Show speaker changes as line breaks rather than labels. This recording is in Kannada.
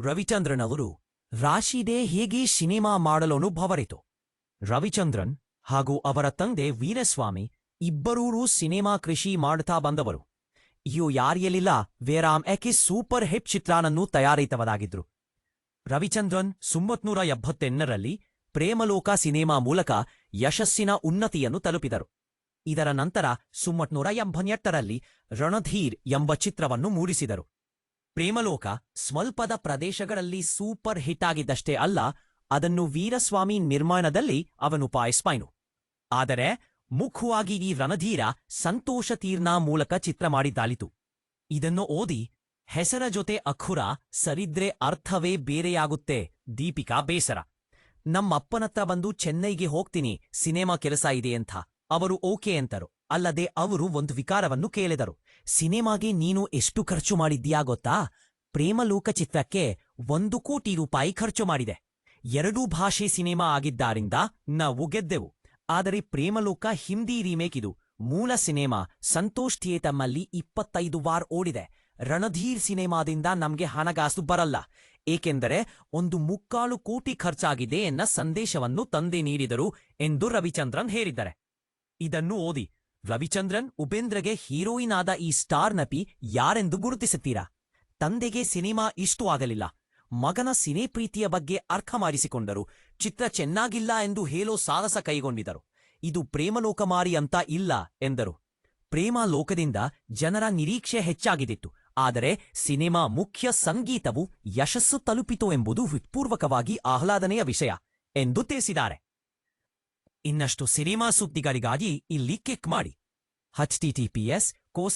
ರವಿಚಂದ್ರನ್ ಅವರು, ರಾಶಿದೇ ಹೇಗೆ ಸಿನಿಮಾ ಮಾಡಲು ಭವರಿತು. ರವಿಚಂದ್ರನ್ ಹಾಗೂ ಅವರ ತಂದೆ ವೀರಸ್ವಾಮಿ ಇಬ್ಬರೂರು ಸಿನಿಮಾ ಕೃಷಿ ಮಾಡ್ತಾ ಬಂದವರು. ಇವು ಯಾರಿಯಲಿಲ್ಲ ವೇರಾಮ್ ಎಕೆ ಸೂಪರ್ ಹಿಟ್ ಚಿತ್ರಾನನ್ನು ತಯಾರಿತವರಾಗಿದ್ರು. ರವಿಚಂದ್ರನ್ ಸುಮ್ಮತ್ನೂರ ಎಪ್ಪತ್ತೆನ್ನರಲ್ಲಿ ಪ್ರೇಮಲೋಕ ಸಿನಿಮಾ ಮೂಲಕ ಯಶಸ್ಸಿನ ಉನ್ನತಿಯನ್ನು ತಲುಪಿದರು. ಇದರ ನಂತರ ಸುಮ್ಮಟ್ನೂರ ಎಂಬತ್ತೆಂಟರಲ್ಲಿ ರಣಧೀರ್ ಎಂಬ ಚಿತ್ರವನ್ನು ಮೂಡಿಸಿದರು. ಪ್ರೇಮಲೋಕ ಸ್ವಲ್ಪದ ಪ್ರದೇಶಗಳಲ್ಲಿ ಸೂಪರ್ ಹಿಟ್ ಆಗಿದ್ದಷ್ಟೇ ಅಲ್ಲ, ಅದನ್ನು ವೀರಸ್ವಾಮಿ ನಿರ್ಮಾಣದಲ್ಲಿ ಅವನು ಪಾಯಿಸ್ಪಾಯ್ನು ಆದರೆ ಮುಖ್ಯವಾಗಿ ಈ ರಣಧೀರ ಸಂತೋಷ ತೀರ್ನ ಮೂಲಕ ಚಿತ್ರ ಮಾಡಿದ್ದಾಲಿತು ಇದನ್ನು ಓದಿ ಹೆಸರ ಜೊತೆ ಅಖುರ ಸರಿದ್ರೆ ಅರ್ಥವೇ ಬೇರೆಯಾಗುತ್ತೆ ದೀಪಿಕಾ ಬೇಸರ. ನಮ್ಮಪ್ಪನತ್ರ ಬಂದು ಚೆನ್ನೈಗೆ ಹೋಗ್ತೀನಿ, ಸಿನಿಮಾ ಕೆಲಸ ಇದೆ ಅಂತ. ಅವರು ಓಕೆ ಅಂತರು ಅಲ್ಲದೆ ಅವರು ಒಂದು ವಿಕಾರವನ್ನು ಕೇಳಿದರು. ಸಿನಿಮಾಗೆ ನೀನು ಎಷ್ಟು ಖರ್ಚು ಮಾಡಿದ್ಯಾ ಗೊತ್ತಾ? ಪ್ರೇಮಲೋಕ ಚಿತ್ರಕ್ಕೆ ಒಂದು ಕೋಟಿ ರೂಪಾಯಿ ಖರ್ಚು ಮಾಡಿದೆ. ಎರಡೂ ಭಾಷೆ ಸಿನಿಮಾ ಆಗಿದ್ದರಿಂದ ನಾವು ಗೆದ್ದೆವು. ಆದರೆ ಪ್ರೇಮಲೋಕ ಹಿಂದಿ ರೀಮೇಕ್ ಇದು. ಮೂಲ ಸಿನಿಮಾ ಸಂತೋಷ್ ಥಿಯೇಟರ್ನಲ್ಲಿ ಇಪ್ಪತ್ತೈದು ವಾರ್ ಓಡಿದೆ. ರಣಧೀರ್ ಸಿನಿಮಾದಿಂದ ನಮ್ಗೆ ಹಣಗಾಸು ಬರಲ್ಲ. ಏಕೆಂದರೆ ಒಂದು ಮುಕ್ಕಾಲು ಕೋಟಿ ಖರ್ಚಾಗಿದೆ ಎನ್ನ ಸಂದೇಶವನ್ನು ತಂದೆ ನೀಡಿದರು ಎಂದು ರವಿಚಂದ್ರನ್ ಹೇಳಿದ್ದಾರೆ. ಇದನ್ನು ಓದಿ. ರವಿಚಂದ್ರನ್ ಉಪೇಂದ್ರಗೆ ಹೀರೋಯಿನ್ ಆದ ಈ ಸ್ಟಾರ್ ನಪಿ ಯಾರೆಂದು ಗುರುತಿಸುತ್ತೀರಾ? ತಂದೆಗೆ ಸಿನಿಮಾ ಇಷ್ಟು ಆಗಲಿಲ್ಲ. ಮಗನ ಸಿನಿ ಪ್ರೀತಿಯ ಬಗ್ಗೆ ಅರ್ಥ ಮಾಡಿಸಿಕೊಂಡರು. ಚಿತ್ರ ಚೆನ್ನಾಗಿಲ್ಲ ಎಂದು ಹೇಳೋ ಸಾಹಸ ಕೈಗೊಂಡಿದರು. ಇದು ಪ್ರೇಮಲೋಕಮಾರಿ ಅಂತ ಇಲ್ಲ ಎಂದರು. ಪ್ರೇಮ ಲೋಕದಿಂದ ಜನರ ನಿರೀಕ್ಷೆ ಹೆಚ್ಚಾಗಿದಿತ್ತು. ಆದರೆ ಸಿನಿಮಾ ಮುಖ್ಯ ಸಂಗೀತವು ಯಶಸ್ಸು ತಲುಪಿತು ಎಂಬುದು ಹೃತ್ಪೂರ್ವಕವಾಗಿ ಆಹ್ಲಾದನೆಯ ವಿಷಯ ಎಂದು ತಿಳಿಸಿದ್ದಾರೆ. ಇನ್ನಷ್ಟು ಸಿನಿಮಾ ಸುದ್ದಿಗಳಿಗಾಗಿ ಇಲ್ಲಿ ಕ್ಲಿಕ್ ಮಾಡಿ. ಹಚ್ ಟಿಟಿಪಿಎಸ್ ಕೋ